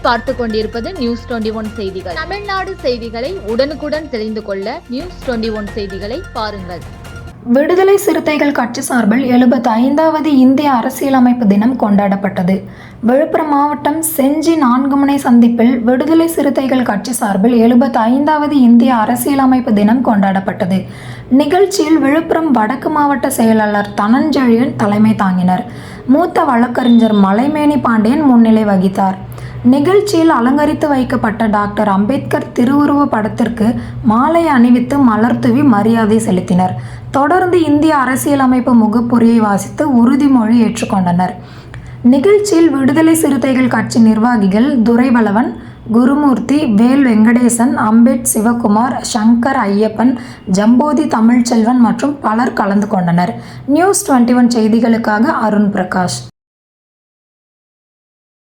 பார்த்து கொண்டிருப்பது news twenty one செய்திகள். தமிழ்நாடு செய்திகளை உடனுக்குடன் தெரிந்து கொள்ள நியூஸ் டுவெண்டி ஒன் செய்திகளை பாருங்கள். விடுதலை சிறுத்தைகள் கட்சி சார்பில் எழுபத்தி ஐந்தாவது இந்திய அரசியலமைப்பு தினம் கொண்டாடப்பட்டது. விழுப்புரம் மாவட்டம் செஞ்சி நான்குமுனை சந்திப்பில் விடுதலை சிறுத்தைகள் கட்சி சார்பில் எழுபத்தி ஐந்தாவது இந்திய அரசியலமைப்பு தினம் கொண்டாடப்பட்டது. நிகழ்ச்சியில் விழுப்புரம் வடக்கு மாவட்ட செயலாளர் தனஞ்செழியன் தலைமை தாங்கினர். மூத்த வழக்கறிஞர் மலைமேனி பாண்டியன் முன்னிலை வகித்தார். நிகழ்ச்சியில் அலங்கரித்து வைக்கப்பட்ட டாக்டர் அம்பேத்கர் திருவுருவ படத்திற்கு மாலை அணிவித்து மலர் மரியாதை செலுத்தினர். தொடர்ந்து இந்திய அரசியலமைப்பு முகப்புரியை வாசித்து உறுதிமொழி ஏற்றுக்கொண்டனர். நிகழ்ச்சியில் விடுதலை சிறுத்தைகள் கட்சி நிர்வாகிகள் துரைவளவன் குருமூர்த்தி வேல் வெங்கடேசன் அம்பேட் சிவகுமார் சங்கர் ஐயப்பன் ஜம்போதி தமிழ்ச்செல்வன் மற்றும் பலர் கலந்து கொண்டனர். நியூஸ் டுவெண்ட்டி ஒன் செய்திகளுக்காக அருண் பிரகாஷ்.